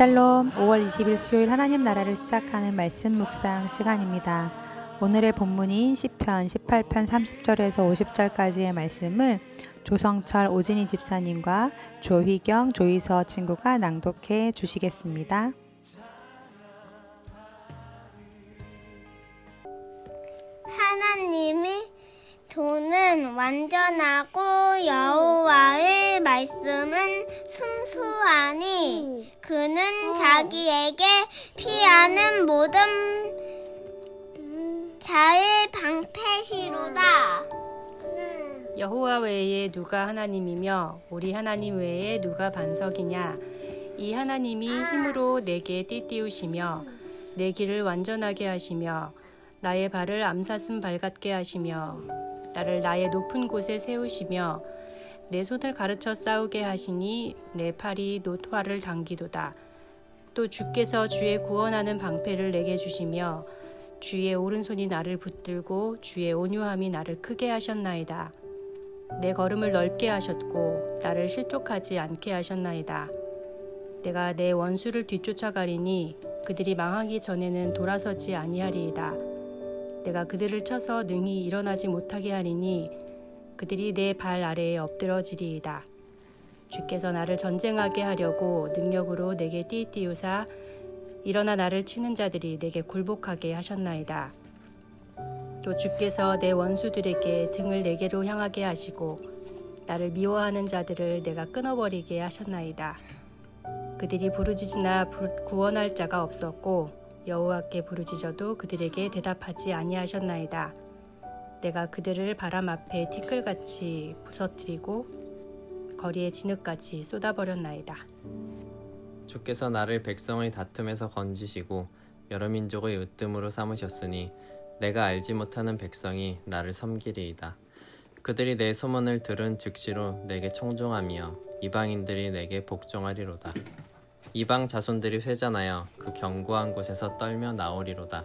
샬롬 5월 20일 수요일 하나님 나라를 시작하는 말씀 묵상 시간입니다. 오늘의 본문인 시편 18편 30절에서 50절까지의 말씀을 조성철 오진희 집사님과 조희경 조이서 친구가 낭독해 주시겠습니다. 하나님이 도는 완전하고 여호와의 말씀은 순수하니 그는 자기에게 피하는 모든 자의 방패시로다. 여호와 외에 누가 하나님이며 우리 하나님 외에 누가 반석이냐? 이 하나님이 힘으로 내게 띠띠우시며 내 길을 완전하게 하시며 나의 발을 암사슴 발 같게 하시며 나를 나의 높은 곳에 세우시며 내 손을 가르쳐 싸우게 하시니 내 팔이 노토화를 당기도다 또 주께서 주의 구원하는 방패를 내게 주시며 주의 오른손이 나를 붙들고 주의 온유함이 나를 크게 하셨나이다. 내 걸음을 넓게 하셨고 나를 실족하지 않게 하셨나이다. 내가 내 원수를 뒤쫓아가리니 그들이 망하기 전에는 돌아서지 아니하리이다. 내가 그들을 쳐서 능히 일어나지 못하게 하리니 그들이 내 발 아래에 엎드러지리이다. 주께서 나를 전쟁하게 하려고 능력으로 내게 띠띠우사 일어나 나를 치는 자들이 내게 굴복하게 하셨나이다. 또 주께서 내 원수들에게 등을 내게로 향하게 하시고 나를 미워하는 자들을 내가 끊어버리게 하셨나이다. 그들이 부르짖으나 부- 구원할 자가 없었고 여호와께 부르짖어도 그들에게 대답하지 아니하셨나이다. 내가 그들을 바람 앞에 티끌같이 부서뜨리고 거리에 진흙같이 쏟아버렸나이다. 주께서 나를 백성의 다툼에서 건지시고 여러 민족의 으뜸으로 삼으셨으니 내가 알지 못하는 백성이 나를 섬기리이다. 그들이 내 소문을 들은 즉시로 내게 청종하며 이방인들이 내게 복종하리로다. 이방 자손들이 회잔하여 그 견고한 곳에서 떨며 나오리로다.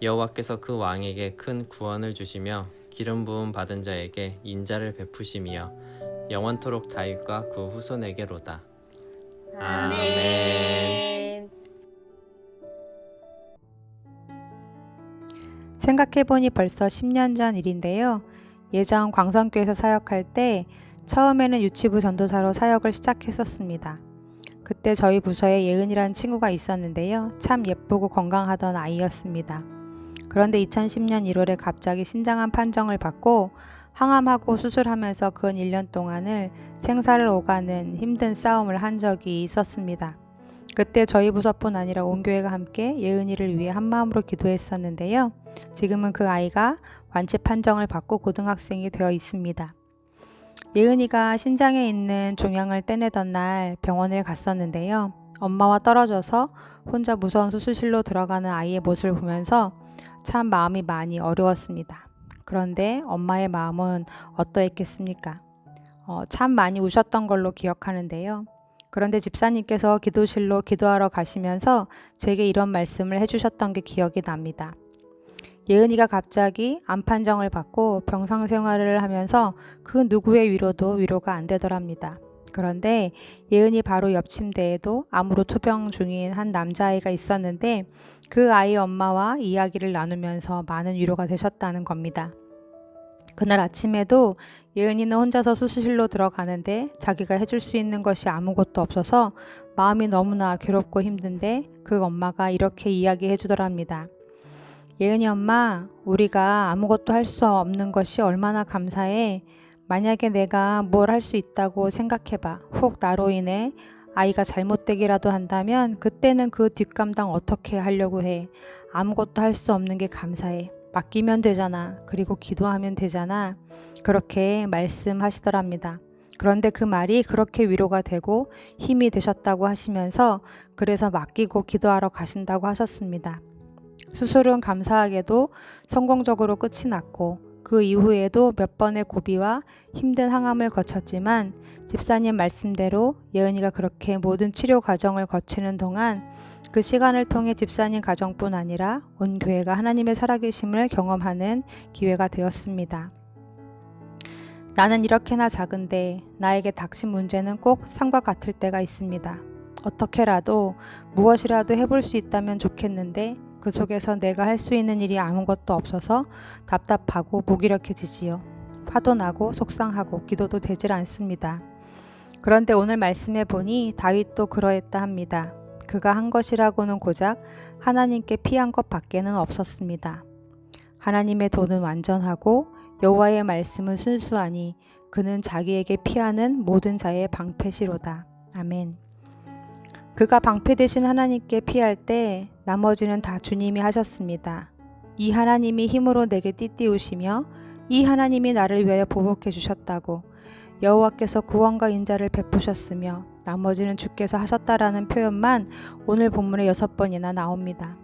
여호와께서 그 왕에게 큰 구원을 주시며 기름 부음 받은 자에게 인자를 베푸시며 영원토록 다윗과 그 후손에게로다. 아멘. 생각해보니 벌써 10년 전 일인데요. 예전 광성교에서 사역할 때 처음에는 유치부 전도사로 사역을 시작했었습니다. 그때 저희 부서에 예은이라는 친구가 있었는데요. 참 예쁘고 건강하던 아이였습니다. 그런데 2010년 1월에 갑자기 신장암 판정을 받고 항암하고 수술하면서 근 1년 동안을 생사를 오가는 힘든 싸움을 한 적이 있었습니다. 그때 저희 부서뿐 아니라 온 교회가 함께 예은이를 위해 한마음으로 기도했었는데요. 지금은 그 아이가 완치 판정을 받고 고등학생이 되어 있습니다. 예은이가 신장에 있는 종양을 떼내던 날 병원을 갔었는데요. 엄마와 떨어져서 혼자 무서운 수술실로 들어가는 아이의 모습을 보면서 참 마음이 많이 어려웠습니다. 그런데 엄마의 마음은 어떠했겠습니까? 어, 참 많이 우셨던 걸로 기억하는데요. 그런데 집사님께서 기도실로 기도하러 가시면서 제게 이런 말씀을 해주셨던 게 기억이 납니다. 예은이가 갑자기 암 판정을 받고 병상 생활을 하면서 그 누구의 위로도 위로가 안 되더랍니다. 그런데 예은이 바로 옆 침대에도 암으로 투병 중인 한 남자아이가 있었는데 그 아이 엄마와 이야기를 나누면서 많은 위로가 되셨다는 겁니다. 그날 아침에도 예은이는 혼자서 수술실로 들어가는데 자기가 해줄 수 있는 것이 아무것도 없어서 마음이 너무나 괴롭고 힘든데 그 엄마가 이렇게 이야기해 주더랍니다. 예은이 엄마, 우리가 아무것도 할 수 없는 것이 얼마나 감사해. 만약에 내가 뭘 할 수 있다고 생각해봐. 혹 나로 인해 아이가 잘못되기라도 한다면 그때는 그 뒷감당 어떻게 하려고 해. 아무것도 할 수 없는 게 감사해. 맡기면 되잖아. 그리고 기도하면 되잖아. 그렇게 말씀하시더랍니다. 그런데 그 말이 그렇게 위로가 되고 힘이 되셨다고 하시면서 그래서 맡기고 기도하러 가신다고 하셨습니다. 수술은 감사하게도 성공적으로 끝이 났고 그 이후에도 몇 번의 고비와 힘든 항암을 거쳤지만 집사님 말씀대로 예은이가 그렇게 모든 치료 과정을 거치는 동안 그 시간을 통해 집사님 가정뿐 아니라 온 교회가 하나님의 살아계심을 경험하는 기회가 되었습니다. 나는 이렇게나 작은데 나에게 닥친 문제는 꼭 산과 같을 때가 있습니다. 어떻게라도 무엇이라도 해볼 수 있다면 좋겠는데 그 속에서 내가 할 수 있는 일이 아무것도 없어서 답답하고 무기력해지지요. 화도 나고 속상하고 기도도 되질 않습니다. 그런데 오늘 말씀해 보니 다윗도 그러했다 합니다. 그가 한 것이라고는 고작 하나님께 피한 것 밖에는 없었습니다. 하나님의 도는 완전하고 여호와의 말씀은 순수하니 그는 자기에게 피하는 모든 자의 방패시로다. 아멘. 그가 방패 되신 하나님께 피할 때 나머지는 다 주님이 하셨습니다. 이 하나님이 힘으로 내게 띠띠우시며 이 하나님이 나를 위하여 보복해 주셨다고 여호와께서 구원과 인자를 베푸셨으며 나머지는 주께서 하셨다라는 표현만 오늘 본문에 여섯 번이나 나옵니다.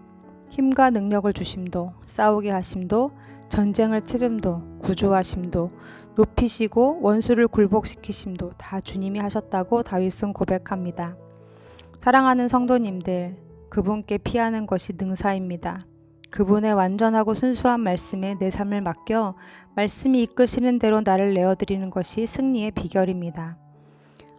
힘과 능력을 주심도 싸우게 하심도 전쟁을 치름도 구주하심도 높이시고 원수를 굴복시키심도 다 주님이 하셨다고 다윗은 고백합니다. 사랑하는 성도님들, 그분께 피하는 것이 능사입니다. 그분의 완전하고 순수한 말씀에 내 삶을 맡겨 말씀이 이끄시는 대로 나를 내어드리는 것이 승리의 비결입니다.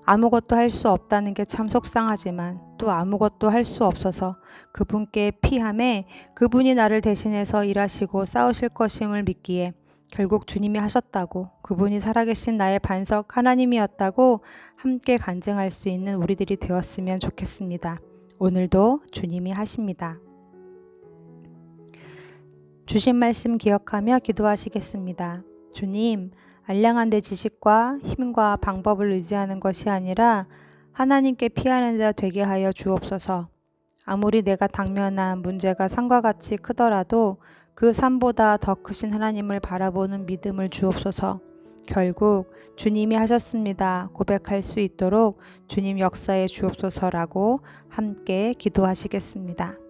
아무것도 할 수 없다는 게 참 속상하지만 또 아무것도 할 수 없어서 그분께 피함에 그분이 나를 대신해서 일하시고 싸우실 것임을 믿기에 결국 주님이 하셨다고 그분이 살아계신 나의 반석 하나님이었다고 함께 간증할 수 있는 우리들이 되었으면 좋겠습니다. 오늘도 주님이 하십니다. 주신 말씀 기억하며 기도하시겠습니다. 주님, 알량한 내 지식과 힘과 방법을 의지하는 것이 아니라 하나님께 피하는 자 되게 하여 주옵소서. 아무리 내가 당면한 문제가 산과 같이 크더라도 그 산보다 더 크신 하나님을 바라보는 믿음을 주옵소서. 결국 주님이 하셨습니다. 고백할 수 있도록 주님 역사에 주옵소서라고 함께 기도하시겠습니다.